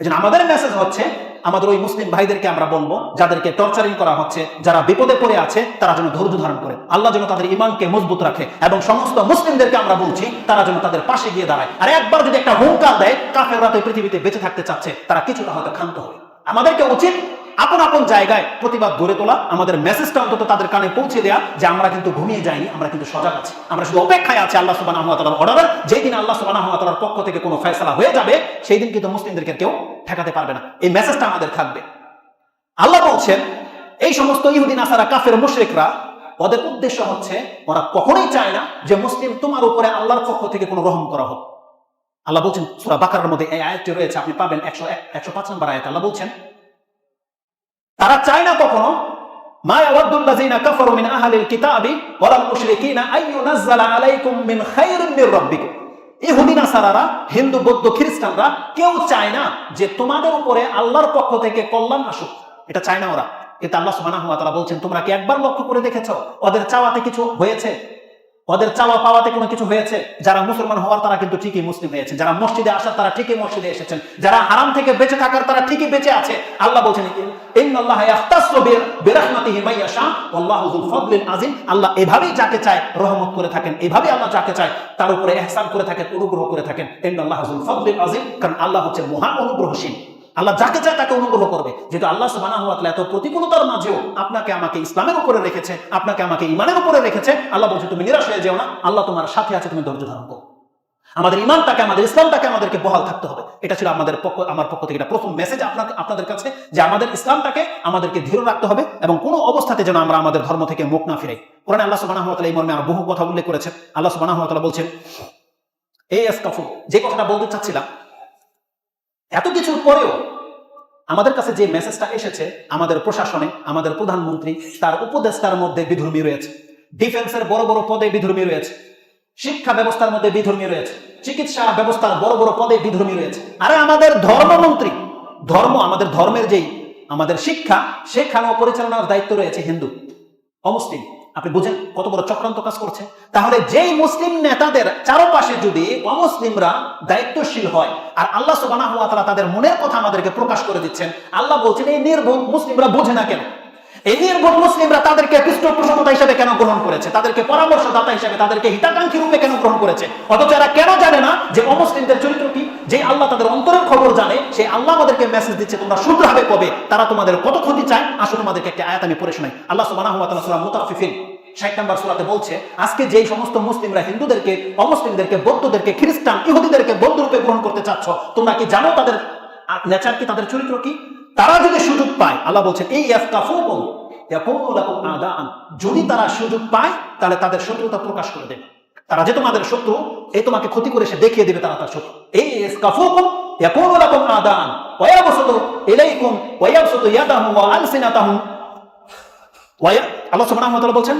এই আমাদের মেসেজ হচ্ছে, আমাদের ওই মুসলিম ভাইদেরকে আমরা বলব, যাদেরকে টর্চারিং করা হচ্ছে, যারা বিপদে পড়ে আছে, তারা যেন ধৈর্য ধারণ করে। আল্লাহ যেন তাদের ইমানকে মজবুত রাখে এবং সমস্ত মুসলিমদেরকে আমরা বলছি, তারা যেন তাদের পাশে গিয়ে দাঁড়ায়। আর একবার যদি একটা হুঙ্কার দেয়, কাফেররা তো পৃথিবীতে বেঁচে থাকতে চাচ্ছে, তারা কিছুটা হয়তো ক্ষান্ত হবে। আমাদেরকে উচিত আপন আপন জায়গায় প্রতিবাদ গড়ে তোলা, আমাদের মেসেজটা অন্তত তাদের কানে পৌঁছে দেওয়া যে আমরা কিন্তু ঘুমিয়ে যাইনি, আমরা কিন্তু সজাগ আছি। আমরা শুধু অপেক্ষায় আছি আল্লাহ সুবাহ অর্ডারের যেই দিন আল্লাহ সুবাহ পক্ষ থেকে কোনো ফয়সলা হয়ে যাবে, সেই দিন কিন্তু মুসলিমদেরকে কেউ ঠেকাতে পারবে না। এই মেসেজটা আমাদের থাকবে। আল্লাহ বলছেন, এই সমস্ত ইহুদিন আসারা কাফের, মুশরিকরা, ওদের উদ্দেশ্য হচ্ছে, ওরা কখনোই চায় না যে মুসলিম তোমার উপরে আল্লাহর পক্ষ থেকে কোনো রহম করা হোক। আল্লাহ বলছেন, সুরা বাকারের মধ্যে এই আয়াতটি রয়েছে, আপনি পাবেন একশো এক, একশো পাঁচ নম্বর আয়াত। আল্লাহ বলছেন তারা চায় না কখনো হিন্দু, বৌদ্ধ, খ্রিস্টানরা কেউ চায় না যে তোমাদের উপরে আল্লাহর পক্ষ থেকে কল্যাণ আসুক। এটা চায় না ওরা। কিন্তু আল্লাহ সুবহানাহু তাআলা বলছেন, তোমরা কি একবার লক্ষ্য করে দেখেছ? ওদের চাওয়াতে কিছু হয়েছে? ওদের চাওয়া পাওয়াতে কোনো কিছু হয়েছে? যারা মুসলমান হওয়ার তারা কিন্তু ঠিকই মুসলিম হয়েছে। যারা মসজিদে আসার তারা ঠিকই মসজিদে এসেছেন। যারা হারাম থেকে বেঁচে থাকার তারা ঠিকই বেঁচে আছে। আল্লাহ বলছেন আল্লাহ এভাবেই যাকে চায় রহমত করে থাকেন। এভাবেই আল্লাহ যাকে চায় তার উপরে ইহসান করে থাকেন, অনুগ্রহ করে থাকেন। কারণ আল্লাহ হচ্ছে মহা অনুগ্রহশীল। আল্লাহ যাকে চায় তাকে অনুগ্রহ করবে। যেহেতু আল্লাহ তাআলা এত প্রতিকূলতার মাঝেও আপনাকে আমাকে ইসলামের উপরে রেখেছে, আপনাকে আমাকে ইমানের উপরে রেখেছে, আল্লাহ বলছে, তুমি নিরাশ হয়ে যেও না, আল্লাহ তোমার সাথে আছে, তুমি ধৈর্য ধারণ করো। আমাদের ইমানটাকে আমাদের ইসলামটাকে আমাদেরকে বহাল থাকতে হবে। এটা ছিল আমাদের পক্ষ, আমার পক্ষ থেকে এটা প্রথম মেসেজ আপনার আপনাদের কাছে, যে আমাদের ইসলামটাকে আমাদেরকে দৃঢ় রাখতে হবে এবং কোনো অবস্থাতে যেন আমরা আমাদের ধর্ম থেকে মুখ না ফিরাই। কোরআনে আল্লাহ তাআলা এই মর্মে আর বহু কথা উল্লেখ করেছেন। আল্লাহ তাআলা বলছেন এই এসকাফু যে কথাটা বলতে চাচ্ছিলাম এত কিছুর পরেও আমাদের কাছে যে মেসেজটা এসেছে, আমাদের প্রশাসনে, আমাদের প্রধানমন্ত্রী, তার উপদেষ্টার মধ্যে বিধর্মী রয়েছে। ডিফেন্সের বড় বড় পদে বিধর্মী রয়েছে। শিক্ষা ব্যবস্থার মধ্যে বিধর্মী রয়েছে। চিকিৎসা ব্যবস্থার বড় বড় পদে বিধর্মী রয়েছে। আরে আমাদের ধর্মমন্ত্রী, ধর্ম, আমাদের ধর্মের যেই, আমাদের শিক্ষা সেখানে পরিচালনার দায়িত্ব রয়েছে হিন্দু, অমুসলিম। আপনি বুঝেন কত বড় চক্রান্ত কাজ করছে। তাহলে যেই মুসলিম নেতাদের চারপাশে যদি অমুসলিমরা দায়িত্বশীল হয়, আর আল্লাহ তাআলা তাদের মনের কথা আমাদেরকে প্রকাশ করে দিচ্ছেন, আল্লাহ বলছেন, এই নির্ভুল মুসলিমরা বোঝে না কেন? এই নির্ভুল মুসলিমরা তাদেরকে পৃষ্ঠপোষকতা হিসেবে কেন গ্রহণ করেছে? তাদেরকে পরামর্শদাতা হিসেবে তাদেরকে হিতাকাঙ্ক্ষী রূপে কেন গ্রহণ করেছে? অথচ এরা কেন জানে না যে অমুসলিমদের চরিত্র কি? যে আল্লাহ তাদের অন্তরের খবর জানে আল্লাহ আমাদেরকে মেসেজ দিচ্ছে, তোমরা কবে তারা তোমাদের কত ক্ষতি চায়? তোমাদেরকে একটা আয়াত আমি পড়ে শোনাই। আল্লাহ ষাট নম্বর সুরাতে বলছে, আজকে যেই সমস্ত মুসলিমরা হিন্দুদেরকে, অমুসলিমদেরকে, বৌদ্ধদেরকে, খ্রিস্টান ইহুদিদেরকে বন্ধুরূপে গ্রহণ করতে চাচ্ছ, তোমরা কি জানো তাদের নেচার কি? তাদের চরিত্র কি? তারা যদি সুযোগ পায়, আল্লাহ বলছেন, এই যদি তারা সুযোগ পায়, তাহলে তাদের শত্রুতা প্রকাশ করে দেবে। তারা যে তোমাদের শত্রু, এই তোমাকে ক্ষতি করে সে দেখিয়ে দেবে তারা তার শত্রু। এই ওয়া ওয়া আল্লাহ বলছেন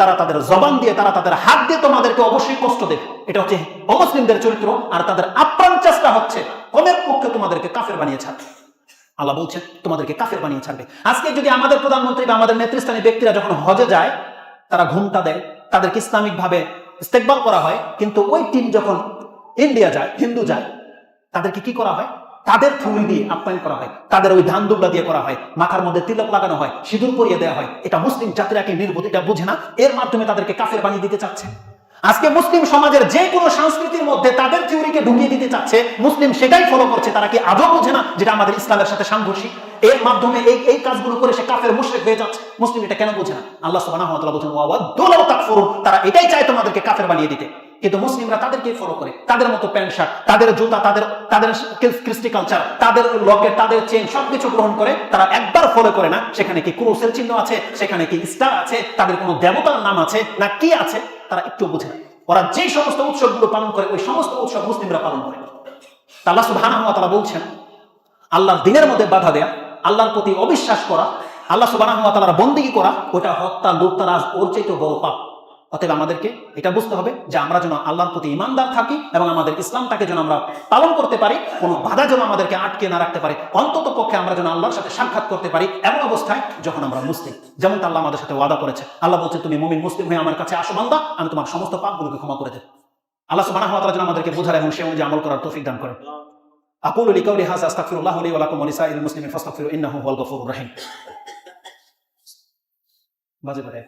তারা তাদের জবান দিয়ে, তারা তাদের হাত দিয়ে তোমাদেরকে অবশ্যই কষ্ট দেবে। এটা হচ্ছে অমুসলিমদের চরিত্র আর তাদের আপ্রাণ চেষ্টা হচ্ছে কমের পক্ষে তোমাদেরকে কাফের বানিয়ে ছাড়বে। আল্লাহ বলছে তোমাদেরকে কাফের বানিয়ে ছাড়বে। আজকে যদি আমাদের প্রধানমন্ত্রী বা আমাদের নেতৃস্থানীয় ব্যক্তিরা যখন হজে যায়, তারা ঘুমটা দেয়, তাদেরকে ইসলামিক ভাবে ইস্তেকবাল করা হয়, কিন্তু ওই টিম যখন ইন্ডিয়া যায় হিন্দু যায়, তাদেরকে কি করা হয়? তাদের ফুল দিয়ে আপ্যায়ন করা হয়। তাদের ওই ধান দুবলা দিয়ে করা হয়। মাথার মধ্যে তিলক লাগানো হয়। সিঁদুর পরিয়ে দেওয়া হয়। এটা মুসলিম জাতিরাকে নির্বোধ? এটা বুঝে না? এর মাধ্যমে তাদেরকে কাফের বানিয়ে দিতে চাচ্ছে। আজকে মুসলিম সমাজের যে কোনো সংস্কৃতির মধ্যে তাদের থিওরিকে ঢুকিয়ে দিতে চাচ্ছে, মুসলিম সেটাই ফলো করছে। তারা কি আদৌ বোঝে না? যেটা আমাদের ইসলামের সাথে সাংঘর্ষিক। এর মাধ্যমে এই এই কাজগুলো করে সে কাফের মুশরিক হয়ে যাচ্ছে। মুসলিম এটা কেন বোঝে না? আল্লাহ সুবহানাহু ওয়া তাআলা বলেন ওয়া ওয়াদ্দুলাউ তাকফুরুন। তারা এটাই চায় তোমাদেরকে কাফের বানিয়ে দিতে। কিন্তু মুসলিমরা তাদেরকে ফলো করে। তাদের মতো প্যান্ট শার্ট, তাদের জুতা, তাদের তাদের কৃষ্টি কালচার তাদের লকেট তাদের চেন সবকিছু গ্রহণ করে তারা একবার ফলো করে না, সেখানে কি ক্রুসের চিহ্ন আছে, সেখানে কি স্টার আছে, তাদের কোনো দেবতার নাম আছে, না কি আছে, তারা একটু বুঝে না। ওরা যে সমস্ত উৎসবগুলো পালন করে, ওই সমস্ত উৎসব মুসলিমরা পালন করে। আল্লাহ সুবহানাহু ওয়া তাআলা বলছেন, আল্লাহর দিনের মধ্যে বাধা দেয়া আল্লাহর প্রতি অবিশ্বাস করা, আল্লাহ ওয়া তাআলার করা ওটা হত্যা লুপ্তারাজ ওর চাইতে বড় পাপ। অতএব আমাদেরকে এটা বুঝতে হবে যে আমরা যেন আল্লাহর প্রতি ইমানদার থাকি এবং আমাদের ইসলামটাকে যেন আমরা পালন করতে পারি, কোনো বাধা যেন আমাদেরকে আটকে না রাখতে পারে, অন্তত পক্ষে আমরা যেন আল্লাহর সাথে সাক্ষাৎ করতে পারি এমন অবস্থায় যখন আমরা মুসলিম। যেমন আল্লাহ আমাদের সাথে ওয়াদা করেছে। আল্লাহ বলছে, তুমি মুমিন, মুসলিম হয়ে আমার কাছে আসো বান্দা, আমি তোমার সমস্ত পাপগুলোকে ক্ষমা করে দেব। আল্লাহ যেন আমাদেরকে বোঝার এবং সে অনুযায়ী আমল করার তৌফিক দান করেন। আকুলু লিকাউলি হাযা আস্তাগফিরুল্লাহ লি ওয়া লাকুম ওয়া লিসাইরিল মুসলিমিন ফাস্তাগফিরু ইন্নাহু হুয়াল গফুরুর বাজে বাজে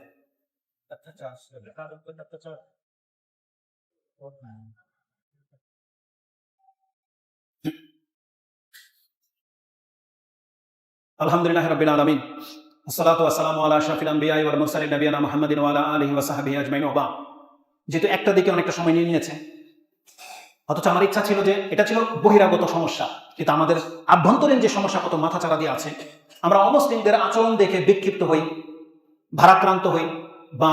আলহামদুলিল্লাহ রাব্বিল আলামিন আসসালাতু ওয়াসসালামু আলা আশরাফিল আম্বিয়া ওয়াল মুরসালিন নবিয়ানা মুহাম্মাদিন ওয়া আলা আলিহি ওয়া সাহবিহি আজমাইন ওয়া বা'দ যেহেতু একটা দিকে অনেকটা সময় নিয়ে নিয়েছে অথচ আমার ইচ্ছা ছিল যে এটা ছিল বহিরাগত সমস্যা। কিন্তু আমাদের আভ্যন্তরীণ যে সমস্যা কত মাথা চারা দিয়ে আছে, আমরা অমুসলিমদের আচরণ দেখে বিক্ষিপ্ত হই, ভারাক্রান্ত হই বা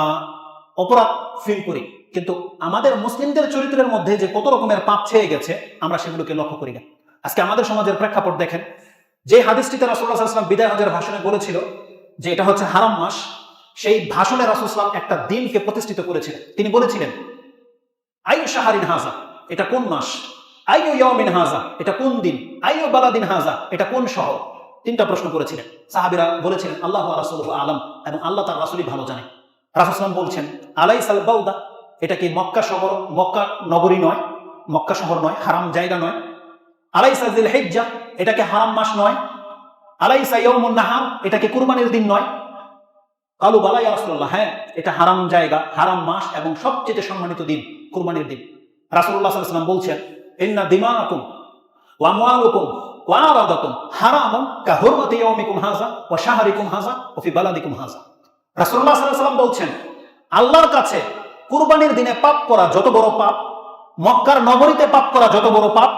অপরাধ ফিল করি। কিন্তু আমাদের মুসলিমদের চরিত্রের মধ্যে যে কত রকমের পাপ ছেয়ে গেছে, আমরা সেগুলোকে লক্ষ্য করি না। আজকে আমাদের সমাজের প্রেক্ষাপট দেখেন, যে হাদিসটিতে রাসুল্লাহাম বিদায় হজের ভাষণে বলেছিল যে এটা হচ্ছে হারাম মাস, সেই ভাষণে রাসুলাম একটা দিনকে প্রতিষ্ঠিত করেছিলেন। তিনি বলেছিলেন আইয়ু শাহারিন হাজা এটা কোন মাস? আইয়ু ইয়ামিন হাজা এটা কোন দিন? আইয়ু বালাদিন হাজা এটা কোন শহর? তিনটা প্রশ্ন করেছিলেন। সাহাবিরা বলেছিলেন, আল্লাহ রাসুল আলম, এবং আল্লাহ তার রাসুলই ভালো জানে। রাসুলাম বলছেন আলাই সাল বাউদা, এটা কি মক্কা শহর, মক্কা নগরী নয়? মক্কা শহর নয়, হারাম জায়গা নয়? আলাই সাজিল হেজ্জা এটা কি হারাম মাস নয়? আলাই সাইয়মুন নাহার, এটা কি কুরবানির দিন নয়? কালু বালাই রাসুল্লাহ হ্যাঁ এটা হারাম জায়গা, হারাম মাস, এবং সবচেয়ে সম্মানিত দিন, কুরবানির দিন। রাসুল্লাহ সাল্লাম বলছেন ইয়াউমিকুম ওয়া শাহরিকুম ওয়া ফি বালাদিকুম রাসূলুল্লাহ সাল্লাল্লাহু আলাইহি ওয়াসাল্লাম বলছেন, আল্লাহর কাছে কুরবানির দিনে পাপ করা যত বড় পাপ, মক্কার নগরীতে পাপ করা যত বড় পাপ,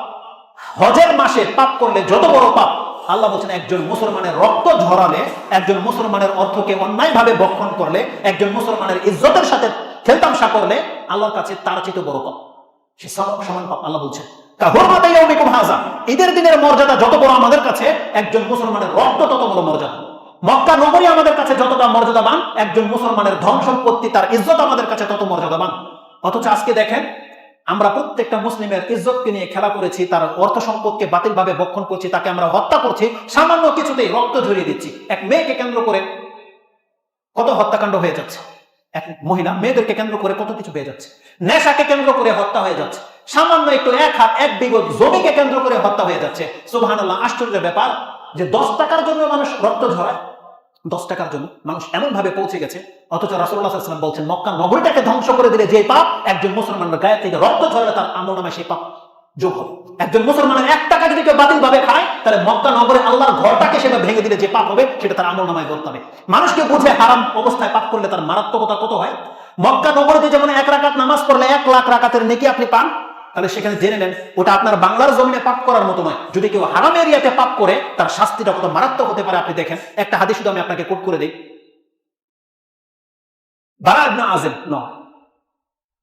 হজের মাসে পাপ করলে যত বড় পাপ, আল্লাহ বলছেন একজন মুসলমানের রক্ত ঝরালে, একজন মুসলমানের অর্থকে অন্যায়ভাবে বক্ষণ করলে, একজন মুসলমানের ইজ্জতের সাথে খেলতামশা করলে, আল্লাহর কাছে তার চেয়ে বড় পাপ। সে সম- সমান আল্লাহ বলছেন ঈদের দিনের মর্যাদা যত বড় আমাদের কাছে, একজন মুসলমানের রক্ত তত বড় মর্যাদা। মক্কা নগরী আমাদের কাছে যতটা মর্যাদাবান, একজন মুসলমানের ধন সম্পত্তি, তার ইজ্জত আমাদের কাছে তত মর্যাদাবান। অথচ আজকে দেখেন, আমরা প্রত্যেকটা মুসলিমের ইজ্জতকে নিয়ে খেলা করেছি, তার অর্থ সম্পদকে বাতিলভাবে বক্ষণ করছি, তাকে আমরা হত্যা করছি, সামান্য কিছুতেই রক্ত ঝরিয়ে দিচ্ছি। এক মেয়েকে কেন্দ্র করে কত হত্যাকাণ্ড হয়ে যাচ্ছে। এক মহিলা মেয়েদেরকে কেন্দ্র করে কত কিছু হয়ে যাচ্ছে। নেশাকে কেন্দ্র করে হত্যা হয়ে যাচ্ছে। সামান্য একটু এক হাত, এক বিগত জমিকে কেন্দ্র করে হত্যা হয়ে যাচ্ছে। সুবহানাল্লাহ আশ্চর্য ব্যাপার যে দশ টাকার জন্য মানুষ রক্ত ঝরায়। দশ টাকার জন্য মানুষ এমন ভাবে পৌঁছে গেছে, অথচ রাসুল্লাহ সাল্লাম বলছেন মক্কা নগরীটাকে ধ্বংস করে দিলে যে পাপ একজন মুসলমানের গায়ে থেকে রক্ত ঝরালে তার আমল সেই পাপ। যোগ হবে। একজন মুসলমানের এক টাকা যদি কেউ বাতিল ভাবে খায়, তাহলে মক্কা নগরে আল্লাহর ঘরটাকে সেটা ভেঙে দিলে যে পাপ হবে, সেটা তার আমল নামায় করতে হবে। মানুষকে বুঝে হারাম অবস্থায় পাপ করলে তার মারাত্মকতা কত হয়? মক্কা নগরীতে যেমন এক রাকাত নামাজ পড়লে এক লাখ রাকাতের নেকি আপনি পান, তাহলে সেখানে জেনে নেন, ওটা আপনার বাংলার জমিনে পাপ করার মতো নয়। যদি কেউ হারাম এরিয়াতে পাপ করে, তার শাস্তিটা কত মারাত্মক হতে পারে আপনি দেখেন। একটা হাদিস শুধু আমি আপনাকে কোট করে দিই। বারা ইবনে আযিব ন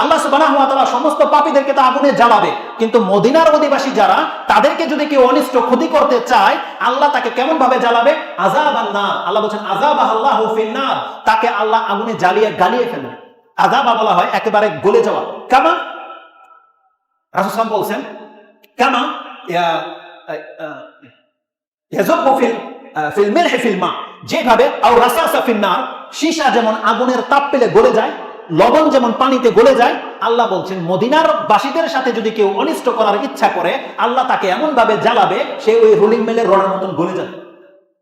আল্লাহ তাআলা সমস্ত পাপীদেরকে তো আগুনে জ্বালাবে। কিন্তু মদিনার অধিবাসী যারা, তাদেরকে যদি কেউ অনিষ্ট ক্ষতি করতে চায়, আল্লাহ তাকে কেমন ভাবে জ্বালাবে? আযাব আল্লাহ আল্লাহ বলছেন আযাব আল্লাহ তাকে আল্লাহ আগুনে জ্বালিয়ে গালিয়ে ফেলবে। আযাব বলা হয় একেবারে গলে যাওয়া। সাল্লাল্লাহু বলছেন যেভাবে সীসা যেমন আগুনের তাপ পেলে গলে যায় লবণ যেমন পানিতে গলে যায়, আল্লাহ বলছেন, মদিনার বাসীদের সাথে যদি কেউ অনিষ্ট করার ইচ্ছা করে, আল্লাহ তাকে এমন ভাবে জ্বালাবে, সে ওই রোলিং মেলের রডের মতন গলে যাবে।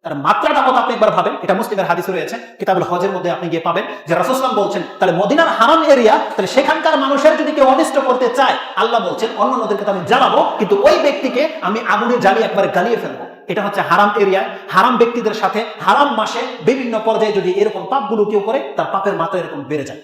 তার মাত্রাটা কত আপনি একবার ভাবেন? এটা মুসলিমের হাদিসে রয়েছে, কিতাবুল হজের মধ্যে আপনি গিয়ে পাবেন, যে রাসূলুল্লাহ বলছেন, তাহলে মদিনার হারাম এরিয়া তাহলে সেখানকার মানুষের যদি কেউ অনিষ্ট করতে চায়, আল্লাহ বলছেন, অন্য নদীকে তো আমি জ্বালাবো, কিন্তু ওই ব্যক্তিকে আমি আগুনে জ্বালিয়ে একবার গালিয়ে ফেলব। এটা হচ্ছে হারাম এরিয়ায় হারাম ব্যক্তিদের সাথে হারাম মাসে বিভিন্ন পর্যায়ে যদি এরকম পাপগুলো কেউ করে, তার পাপের মাত্রা এরকম বেড়ে যায়।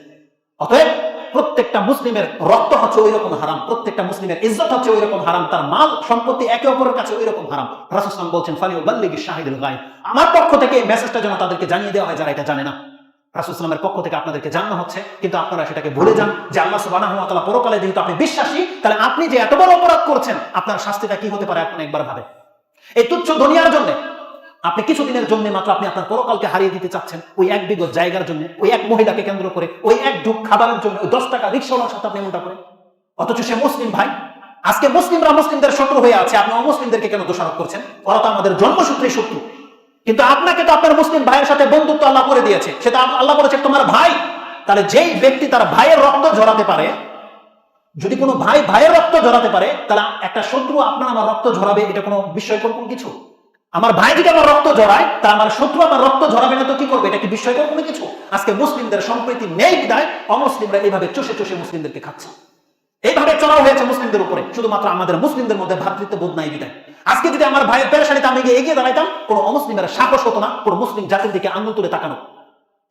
অতএব প্রত্যেকটা মুসলিমের রক্ত হচ্ছে ওই রকম হারাম, প্রত্যেকটা মুসলিমের ইজ্জত হচ্ছে ওই রকম হারাম, তার মাল সম্পত্তি একে অপরের কাছে ওই রকম হারাম রাসুসলাম বলছেন ফালিউ বাল্লিগি শাহিদুল গায়ব। আমার পক্ষ থেকে এই মেসেজটা যেন তাদেরকে জানিয়ে দেওয়া হয়, যারা এটা জানে না। রাসুসলামের পক্ষ থেকে আপনাদেরকে জানানো হচ্ছে, কিন্তু আপনারা সেটাকে ভুলে যান যে আল্লাহ সুবহানাহু ওয়া তাআলা পরকালে যেহেতু আপনি বিশ্বাসী, তাহলে আপনি যে এত বড় অপরাধ করছেন, আপনার শাস্তিটা কি হতে পারে আপনি একবার ভাবে এই তুচ্ছ দুনিয়ার জন্য আপনি কিছুদিনের জন্য মাত্র আপনি আপনার পরকালকে হারিয়ে দিতে চাচ্ছেন, ওই এক বিগত জায়গার জন্য, ওই এক মহিলাকে কেন্দ্র করে, ওই এক ঢুক খাবারের জন্য, ওই দশ টাকা রিক্সাওয়ালার সাথে আপনি এমনটা করেন? অথচ সে মুসলিম ভাই, আজকে মুসলিমরা মুসলিমদের শত্রু হয়ে আছে, আপনি অমুসলিমদেরকে কেন দোষারোপ করছেন? ওরা তো আমাদের জন্মসূত্রে শত্রু। কিন্তু আপনাকে তো আপনার মুসলিম ভাইয়ের সাথে বন্ধুত্ব আল্লাহ করে দিয়েছে সেটা আল্লাহ বলেছে তোমার ভাই। তাহলে যেই ব্যক্তি তার ভাইয়ের রক্ত ঝরাতে পারে, যদি কোনো ভাই ভাইয়ের রক্ত ঝরাতে পারে, তাহলে একটা শত্রু আপনার আমার রক্ত ঝরাবে, এটা কোনো বিস্ময়কর কোনো কিছু? আমার ভাই যদি আমার রক্ত ঝরায় তা আমার শত্রু আমার রক্ত ঝরাবে না, তো কি করবে? এটা কি বিস্ময়কর কোনো কিছু? আজকে মুসলিমদের সম্প্রীতি নেই বিদায় অমুসলিমরা এইভাবে চষে চষে মুসলিমদেরকে খাচ্ছে। এইভাবে চড়াও হয়েছে মুসলিমদের উপরে। শুধুমাত্র আমাদের মুসলিমদের মধ্যে ভ্রাতৃত্ব বোধ নাই বিদায় আজকে যদি আমার ভাইয়ের পেরেশানিতে আমি গিয়ে এগিয়ে দাঁড়াইতাম, কোনো অমুসলিমের সাহস হতো না, কোনো মুসলিম জাতির দিকে আঙুল তুলে তাকানো।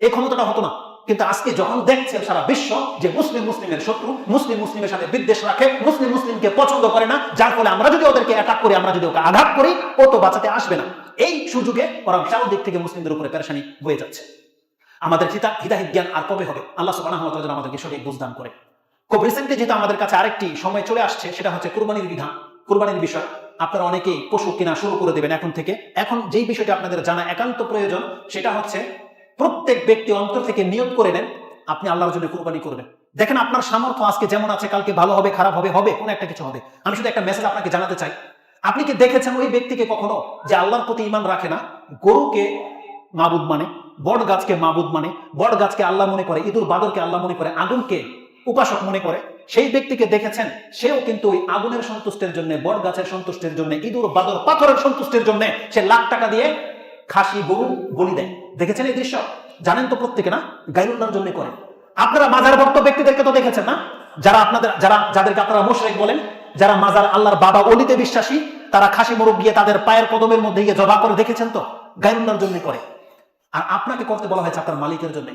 এই ক্ষমতাটা হতো না। কিন্তু আজকে যখন দেখছে সারা বিশ্ব যে মুসলিম মুসলিমের শত্রু, মুসলিম মুসলিমের সাথে বিদ্বেষ রাখে, মুসলিম মুসলিমকে পছন্দ করে না, যার ফলে আমরা যদি ওদেরকে অ্যাটাক করি, আমরা যদি ওকে আঘাত করি, ও তো বাঁচাতে আসবে না। এই সুযোগে ওরা বিশাল দিক থেকে মুসলিমদের উপরে পেরেশানি বয়ে যাচ্ছে। আমাদের হিতা হিতাহিত জ্ঞান আর কবে হবে? আল্লাহ যেন আমাদেরকে সঠিক বুঝদান করে। খুব রিসেন্টলি যেহেতু আমাদের কাছে আরেকটি সময় চলে আসছে, সেটা হচ্ছে কুরবানির বিধান, কুরবানির বিষয়। আপনারা অনেকেই পশু কেনা শুরু করে দেবেন এখন থেকে। এখন যেই বিষয়টি আপনাদের জানা একান্ত প্রয়োজন, সেটা হচ্ছে প্রত্যেক ব্যক্তি অন্তর থেকে নিয়োগ করে নেন, আপনি আল্লাহর জন্য কুরবানি করবেন দেখেন আপনার সামর্থ্য আজকে যেমন আছে, কালকে ভালো হবে, খারাপ হবে হবে, কোনো একটা কিছু হবে। আমি শুধু একটা মেসেজ আপনাকে জানাতে চাই। আপনি কি দেখেছেন ওই ব্যক্তিকে কখনো যে আল্লাহর প্রতি ইমান রাখে না? গরুকে মাবুদ মানে বট গাছকে মাবুদ মানে বট গাছকে আল্লাহ মনে করে, ইঁদুর বাদরকে আল্লাহ মনে করে, আগুনকে উপাসক মনে করে। সেই ব্যক্তিকে দেখেছেন, সেও কিন্তু ওই আগুনের সন্তুষ্টের জন্য বট গাছের সন্তুষ্টের জন্য, ইঁদুর বাদর পাথরের সন্তুষ্টের জন্য সে লাখ টাকা দিয়ে খাসি গরু বলি দেয়। দেখেছেন এই দৃশ্য? জানেন তো প্রত্যেকে না? গাইরুল্লাহর জন্য করে। আপনারা মাজার ভক্ত ব্যক্তিদেরকে তো দেখেছেন না? যারা আপনাদের, যারা, যাদেরকে আপনারা মুশরিক বলেন, যারা মাজার আল্লাহর বাবা অলিতে বিশ্বাসী, তারা খাসি মোরগ গিয়ে তাদের পায়ের কদমের মধ্যে গিয়ে জবা করে দেখেছেন তো? গাইরুল্লাহর জন্য করে। আর আপনাকে করতে বলা হয়েছে আপনার মালিকের জন্য।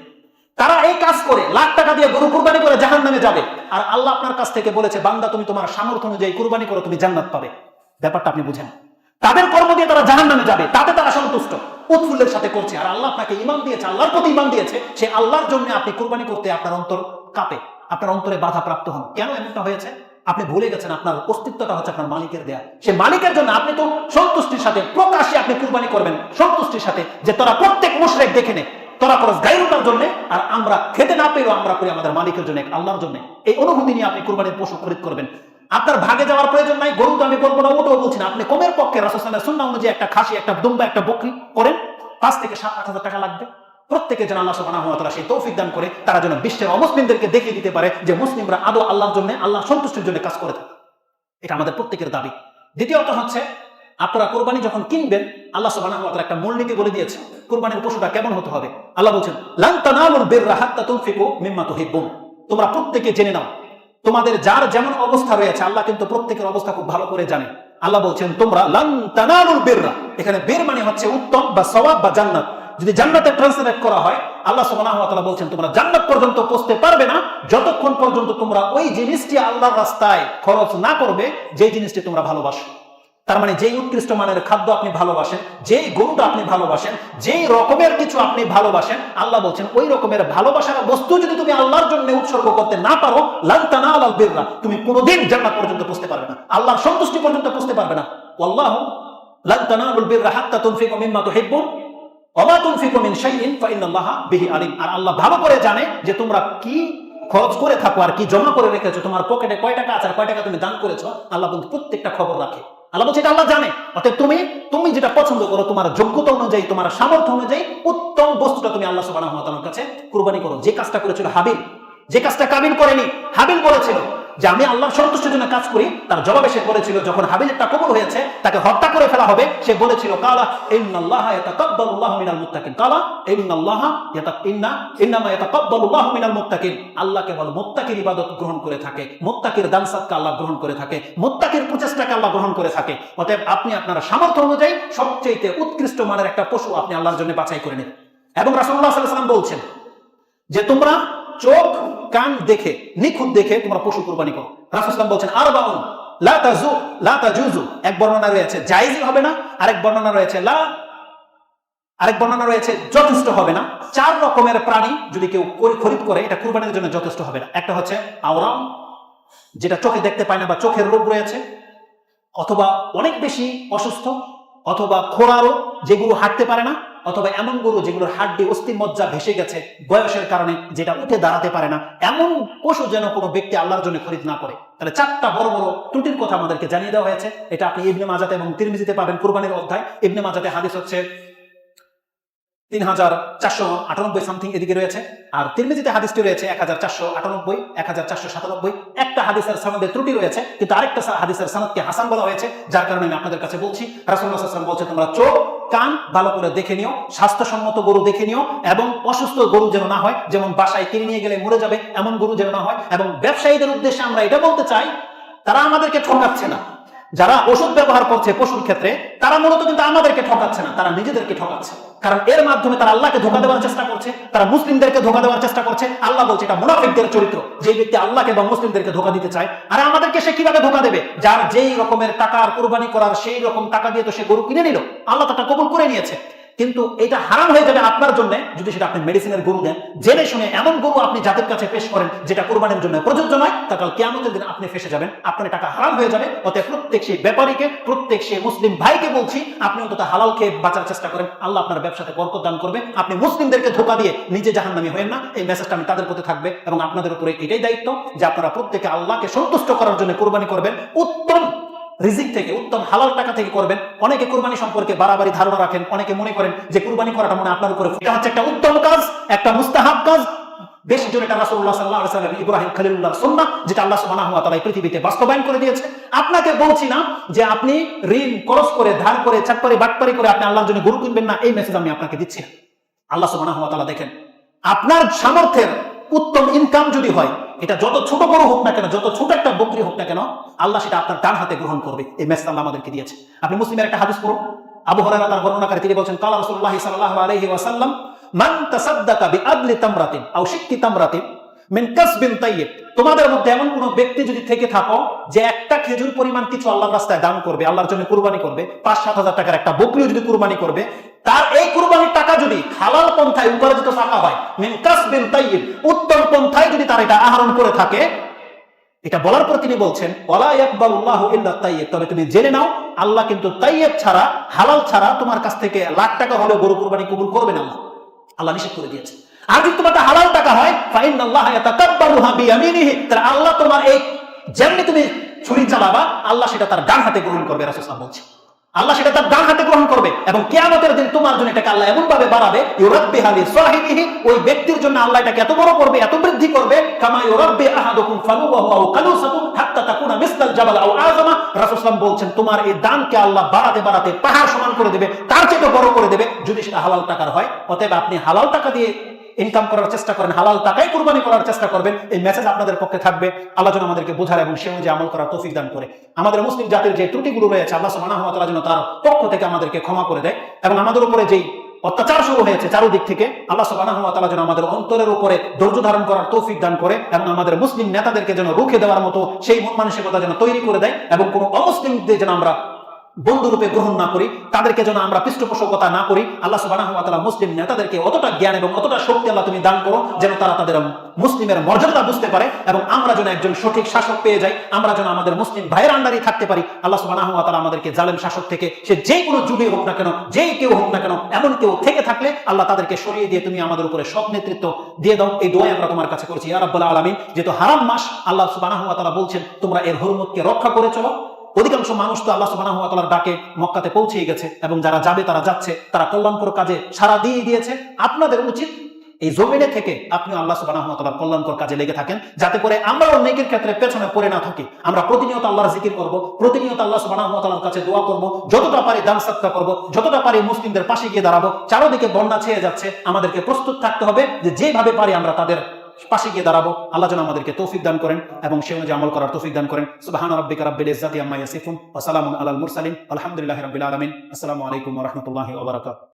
তারা এই কাজ করে, লাখ টাকা দিয়ে গরু কুরবানি করে জাহান নামে যাবে। আর আল্লাহ আপনার কাছ থেকে বলেছে, বান্দা, তুমি তোমার সামর্থ্য অনুযায়ী কুরবানি করো, তুমি জান্নাত পাবে। ব্যাপারটা আপনি বুঝেন। তাদের কর্ম দিয়ে তারা জাহান নামে যাবে, তাতে তারা সন্তুষ্ট। উৎফুল্লের সাথে করছে? আর আল্লাহ আপনাকে ইমান দিয়েছে, আল্লাহর প্রতি ইমান দিয়েছে। সে আল্লাহর জন্য আপনি কুরবানি করতে আপনার অন্তর কাঁপে, আপনার অন্তরে বাধা প্রাপ্ত হন। কেন এমনটা হয়েছে? আপনি ভুলে গেছেন, আপনার অস্তিত্বটা হচ্ছে আপনার মালিকের দেয়া। সে মালিকের জন্য আপনি তো সন্তুষ্টির সাথে, প্রকাশ্যে আপনি কুরবানি করবেন, সন্তুষ্টির সাথে যে তোরা প্রত্যেক মুশরেক দেখে নে। তোরা করস গাইরুল্লাহর জন্য, আর আমরা খেতে না পেলেও আমরা করি আমাদের মালিকের জন্য আল্লাহর জন্য। এই অনুভূতি নিয়ে আপনি কুরবানির পশু খরিদ করবেন। আপনার ভাগে যাওয়ার প্রয়োজন নাই, গরু তো আমি করব না, ওটাও বলছি না। আপনি কমের পক্ষে রাসুসানের সুন্না অনুযায়ী একটা খাসি, একটা দুম্বা, একটা বকরি করেন, পাঁচ থেকে সাত, আট হাজার টাকা লাগবে। প্রত্যেকে যেন আল্লাহ ওয়া তাআলা সেই তৌফিক দান করে, তারা যেন বিশ্বের অমুসলিমদেরকে দেখিয়ে দিতে পারে যে মুসলিমরা আদৌ আল্লাহর জন্য আল্লাহ সন্তুষ্টির জন্য কাজ করে থাকে। এটা আমাদের প্রত্যেকের দাবি। দ্বিতীয়ত হচ্ছে, আপনারা কোরবানি যখন কিনবেন, আল্লাহ তাআলা একটা মূলনীতি বলে দিয়েছে, কোরবানির পশুটা কেমন হতে হবে? আল্লাহ বলছেন, লান তানালুল বিররা হাত্তা তুনফিকু মিম্মা তুহিব্বুন। তোমরা প্রত্যেকে জেনে নাও তোমাদের যার যেমন অবস্থা রয়েছে, আল্লাহ কিন্তু প্রত্যেকের অবস্থা খুব ভালো করে জানে। আল্লাহ বলছেন, তোমরা লান তানালুল বেররা। এখানে বের মানে হচ্ছে উত্তম বা সওয়াব বা জান্নাত। যদি জান্নাতে ট্রান্সলেট করা হয়, আল্লাহ সুবহানাহু ওয়া তাআলা বলছেন, তোমরা জান্নাত পর্যন্ত পৌঁছতে পারবে না। যতক্ষণ পর্যন্ত তোমরা ওই জিনিসটি আল্লাহর রাস্তায় খরচ না করবে যে জিনিসটি তোমরা ভালোবাসো। তার মানে যেই উৎকৃষ্ট মানের খাদ্য আপনি ভালোবাসেন, যেই গরুটা আপনি ভালোবাসেন, যেই রকমের কিছু আপনি ভালোবাসেন, আল্লাহ বলছেন, ওই রকমের ভালোবাসার বস্তু যদি তুমি আল্লাহর জন্য উৎসর্গ করতে না পারো লান্তানা আলাল বিররা, তুমি কোনোদিন জান্নাত পর্যন্ত পৌঁছতে পারবে না, আল্লাহর সন্তুষ্টি পর্যন্ত পৌঁছতে পারবে না। আল্লাহ লান্তানা আলুল বিররা হাত্তা তুনফিকু মিম্মা তুহিব্বুন ওমা তুনফিকু মিন শাইইন ফাইনাল্লাহা বিহি আলিম। আর আল্লাহ ভালো করে জানে যে তোমরা কি খরচ করে থাকো আর কি জমা করে রেখেছো, তোমার পকেটে কয় টাকা আছে আর কয় টাকা তুমি দান করেছ, আল্লাহ কিন্তু প্রত্যেকটা খবর রাখে। আল্লাহ বলছে, এটা আল্লাহ জানে। অর্থাৎ তুমি তুমি যেটা পছন্দ করো, তোমার যোগ্যতা অনুযায়ী, তোমার সামর্থ্য অনুযায়ী উত্তম বস্তুটা তুমি আল্লাহ তাআলার কাছে কুরবানি করো। যে কাজটা করেছিল হাবিল, যে কাজটা কাবিল করেনি, হাবিল বলেছিল যে আমি আল্লাহর সন্তুষ্টির জন্য কাজ করি, তার জবাবে সে বলেছিল, যখন হাবিলেরটা কবুল হয়েছে, তাকে হত্যা করে ফেলা হবে, সে বলেছিল, কালা মিনাল মুত্তাকিন। কালা ইন্না মিনাল মুত্তাকিন। আল্লাহ কেবল মুত্তাকির ইবাদত গ্রহণ করে থাকে, মুত্তাকির আল্লাহ গ্রহণ করে থাকে, মুত্তাকির প্রচেষ্টাকে আল্লাহ গ্রহণ করে থাকে। অতএব আপনি আপনার সামর্থ্য অনুযায়ী সবচেয়ে উৎকৃষ্ট মানের একটা পশু আপনি আল্লাহর জন্য বাছাই করে নিন। এবং রাসূলুল্লাহ সাল্লাল্লাহু আলাইহি ওয়াসাল্লাম বলছেন যে তোমরা চোখ, কান দেখে, নিখুঁত দেখে তোমরা পশু কুরবানি করো। রাসুসলাম বলছেন আর বাউন লা তাজু, লা তাজুজু এক বর্ণনা রয়েছে জায়েজই হবে না, আরেক বর্ণনা রয়েছে, লা, আরেক বর্ণনা রয়েছে, যথেষ্ট হবে না। চার রকমের প্রাণী যদি কেউ খরিদ করে, এটা কুরবানির জন্য যথেষ্ট হবে না। একটা হচ্ছে আওরাম, যেটা চোখে দেখতে পায় না বা চোখের রোগ রয়েছে, অথবা অনেক বেশি অসুস্থ, অথবা খোরারও, যে গরু হাঁটতে পারে না অথবা এমন গরু যেগুলোর হাড্ডি, অস্থি, মজ্জা ভেসে গেছে বয়সের কারণে যেটা উঠে দাঁড়াতে পারে না, এমন পশু যেন কোনো ব্যক্তি আল্লাহর জন্য খরিদ না করে। তাহলে চারটা বড় বড় ত্রুটির কথা আমাদেরকে জানিয়ে দেওয়া হয়েছে। এটা আপনি ইবনে মাজাতে এবং তিরমিজিতে পাবেন কুরবানির অধ্যায়। ইবনে মাজাতে হাদিস হচ্ছে তিন হাজার চারশো আটানব্বই সামথিং এদিকে রয়েছে। আর তিরমিজিতে হাদিসটি রয়েছে এক হাজার চারশো আটানব্বই এক হাজার চারশো সাতানব্বই। একটা হাদিসের সনদে ত্রুটি রয়েছে, কিন্তু আরেকটা হাদিসের সনদকে হাসান বলা হয়েছে, যার কারণে আমি আপনাদের কাছে বলছি রাসুল্লাহ সাল্লাম বলছে, তোমরা চোখ, কান ভালো করে দেখে নিও, স্বাস্থ্যসম্মত গরু দেখে নিও, এবং অসুস্থ গরু যেন না হয়, যেমন বাসায় কিনে নিয়ে গেলে মরে যাবে, এমন গরু যেন না হয়, এবং ব্যবসায়ীদের উদ্দেশ্যে আমরা এটা বলতে চাই, তারা আমাদেরকে ঠকাচ্ছে না। যারা ওষুধ ব্যবহার করছে পশুর ক্ষেত্রে, তারা মূলত কিন্তু আমাদেরকে ঠকাচ্ছে না, তারা নিজেদেরকে ঠকাচ্ছে। কারণ এর মাধ্যমে তারা আল্লাহকে ধোকা দেওয়ার চেষ্টা করছে, তারা মুসলিমদেরকে ধোকা দেওয়ার চেষ্টা করছে। আল্লাহ বলছে এটা মুনাফিকদের চরিত্র যে ব্যক্তি আল্লাহকে বা মুসলিমদেরকে ধোকা দিতে চায়। আর আমাদেরকে সে কীভাবে ধোকা দেবে? যার যেই রকমের টাকার কোরবানি করার সেই রকম টাকা দিয়ে তো সে গরু কিনে নিল। আল্লাহ তাটা কবুল করে নিয়েছে। কিন্তু এটা হারাম হয়ে যাবে আপনার জন্য যদি সেটা আপনি মেডিসিনের গরু দেন। জেনে শুনে এমন গরু আপনি জাতির কাছে পেশ করেন যেটা কোরবানির জন্য প্রযোজ্য নয়, তা কাল কেমতের দিন আপনি ফেসে যাবেন, আপনার টাকা হারাম হয়ে যাবে। অতএব প্রত্যেক সেই ব্যাপারীকে, প্রত্যেক সেই মুসলিম ভাইকে বলছি, আপনি অন্তত হালাল খেয়ে বাঁচার চেষ্টা করেন। আল্লাহ আপনার ব্যবসাতে বরকত দান করবে। আপনি মুসলিমদেরকে ধোকা দিয়ে নিজে জাহান্নামী হয়েন না। এই মেসেজটা আমি তাদের প্রতি থাকবে এবং আপনাদের উপরে এটাই দায়িত্ব যে আপনারা প্রত্যেকে আল্লাহকে সন্তুষ্ট করার জন্য কোরবানি করবেন। উত্তম রিজিক থেকে, উত্তম হালাল টাকা থেকে করবেন। অনেকে কুরবানি সম্পর্কে বাড়াবাড়ি ধারণা রাখেন, অনেকে মনে করেন যে কুরবানি করাটা মনে আপনার উপরে এটা হচ্ছে একটা উত্তম কাজ, একটা মুস্তাহাব কাজ। বেশ জোরে এটা রাসূলুল্লাহ সাল্লাল্লাহু আলাইহি ওয়াসাল্লাম ইব্রাহিম খলিলুল্লাহ সুন্নাহ, যেটা আল্লাহ ওয়া তাআলা পৃথিবীতে বাস্তবায়ন করে দিয়েছে। আপনাকে বলছি না যে আপনি ঋণ, খরচ করে, ধার করে চাটপারি বাটপারি করে আপনি আল্লাহর জন্য গুরু কিনবেন না, এই মেসেজ আমি আপনাকে দিচ্ছি আল্লাহ তাআলা দেখেন, আপনার সামর্থ্যের উত্তম ইনকাম যদি হয়, এটা যত ছোট বড় হোক না কেন, যত ছোট একটা বকরি হোক না কেন, আল্লাহ সেটা আপনার ডান হাতে গ্রহণ করবে। এই মেসেজ আল্লাহ আমাদেরকে দিয়েছে। আপনি মুসলিমের একটা হাদিস করুন আবু হুরায়রা তার বর্ণনাকারী, তিনি বলছেন, কালা রাসূলুল্লাহ সাল্লাল্লাহু আলাইহি ওয়াসাল্লাম, মান তাসাদ্দাকা বিআদলি তামরাতিন, আও শিক্কি তামরাতিন তোমাদের মধ্যে এমন কোন ব্যক্তি যদি থেকে থাকো যে একটা খেজুর পরিমাণ কিছু আল্লাহর রাস্তায় দান করবে, আল্লাহর জন্য কুরবানি করবে পাঁচ সাত হাজার টাকার একটা বকরিও যদি কুরবানি করবে, তার এই কুরবানির টাকা যদি হালাল পন্থায় উপার্জিত টাকা হয়, মিন কাসবিন তাইয়্যিব, উত্তম পন্থায় যদি তার এটা আহরণ করে থাকে, এটা বলার পর তিনি বলছেন তবে তুমি জেনে নাও, আল্লাহ কিন্তু তাইয়েব ছাড়া, হালাল ছাড়া তোমার কাছ থেকে লাখ টাকা হলেও গরু কুরবানি কবুল করবে না আল্লাহ। আল্লাহ নিষেধ করে দিয়েছে আর যদি তোমার হালাল টাকা হয় ইয়াতাকাব্বালুহা বিয়ামিনিহি। তাহলে আল্লাহ তোমার এই যেমনি তুমি ছুরি চালাবা, আল্লাহ সেটা তার ডান হাতে গ্রহণ করবে, রাসূল সাল্লাল্লাহু বলছে। আল্লাহ সেটা তার ডান হাতে গ্রহণ করবে এবং কিয়ামতের দিন তোমার জন্য এটাকে আল্লাহ এমন ভাবে বাড়াবে, ইউরাব্বিহা লিসাহিবিহি, ওই ব্যক্তির জন্য আল্লাহ এটাকে এত বড় করবে, এত বৃদ্ধি করবে, কামা ইউরাব্বি আহাদুকুম আও হাত্তা তাকুনা মিসলাল জাবাল আও বলছেন, তোমার এই দানকে আল্লাহ বাড়াতে বাড়াতে পাহাড় সমান করে দেবে, তার চেয়ে বড় করে দেবে। যদি সেটা হালাল টাকার হয়, অতএব আপনি হালাল টাকা দিয়ে ইনকাম করার চেষ্টা করেন, হালাল টাকাই কুরবানি করার চেষ্টা করবেন, এই মেসেজ আপনাদের পক্ষে থাকবে। আল্লাহ যেন আমাদেরকে বোঝার এবং সে অনুযায়ী আমল করার তৌফিক দান করে। আমাদের মুসলিম জাতির যে ত্রুটিগুলো রয়েছে, আল্লাহ তাআলা যেন তার পক্ষ থেকে আমাদেরকে ক্ষমা করে দেয় এবং আমাদের উপরে যেই অত্যাচার শুরু হয়েছে চারুদিক থেকে, আল্লাহ তাআলা যেন আমাদের অন্তরের উপরে ধৈর্য ধারণ করার তৌফিক দান করে এবং আমাদের মুসলিম নেতাদেরকে যেন রুখে দেওয়ার মতো সেই মন মানসিকতা যেন তৈরি করে দেয় এবং কোনো অমুসলিমদের যেন আমরা বন্ধুরূপে গ্রহণ না করি, তাদেরকে যেন আমরা পৃষ্ঠপোষকতা না করি, আল্লাহ তাআলা মুসলিম নেতাদেরকে অতটা জ্ঞান এবং অতটা শক্তি আল্লাহ তুমি দান করো, যেন তারা তাদের মুসলিমের মর্যাদা বুঝতে পারে এবং আমরা যেন একজন সঠিক শাসক পেয়ে যাই, আমরা যেন আমাদের মুসলিম ভাইয়ের আন্ডারে থাকতে পারি। আল্লাহ ওয়া আমাদেরকে জালেম শাসক থেকে, সে যে কোনো যুগে হোক না কেন যেই কেউ হোক না কেন, এমন কেউ থেকে থাকলে আল্লাহ তাদেরকে সরিয়ে দিয়ে তুমি আমাদের উপরে সব নেতৃত্ব দিয়ে দাও। এই দোয়া আমরা তোমার কাছে করছি, ইয়া রাব্বুল আলামিন। যেহেতু হারাম মাস, আল্লাহ ওয়া তাআলা বলছেন, তোমরা এর হরমতকে রক্ষা করে চলো। অধিকাংশ মানুষ তো আল্লাহ সুবহানাহু ওয়া তাআলার ডাকে মক্কাতে পৌঁছেই গেছে এবং যারা যাবে তারা যাচ্ছে, তারা কল্যাণকর কাজে সারা দিয়ে দিয়েছে। আপনাদের উচিত এই জমিনে থেকে আপনি আল্লাহ সুবহানাহু ওয়া তাআলার কল্যাণকর কাজে লেগে থাকেন, যাতে করে আমরাও নেকির ক্ষেত্রে পেছনে পড়ে না থাকি। আমরা প্রতিনিয়ত আল্লাহর জিকির করব, প্রতিনিয়ত আল্লাহ সুবহানাহু ওয়া তাআলার কাছে দোয়া করব, যতটা পারি দান সাদকা করব, যতটা পারি মুসলিমদের পাশে গিয়ে দাঁড়াবো, চারোদিকে বন্যা ছেয়ে যাচ্ছে। আমাদেরকে প্রস্তুত থাকতে হবে যে যেভাবে পারি আমরা তাদের পাশে গিয়ে দাঁড়াবো। আল্লাহ যেন আমাদেরকে তৌফিক দান করেন এবং সে অনুযায়ী আমল করার তৌফিক দান করেন। সুবাহান রব্বিকা রাব্বিল ইজ্জাতি আম্মা ইয়াসিফুন ওয়া সালামুন আলাল মুরসালিন। আলহামদুলিল্লাহি রাব্বিল আলামিন। আসসালামু আলাইকুম ওয়া রাহমাতুল্লাহি ওয়া বারাকাতুহু।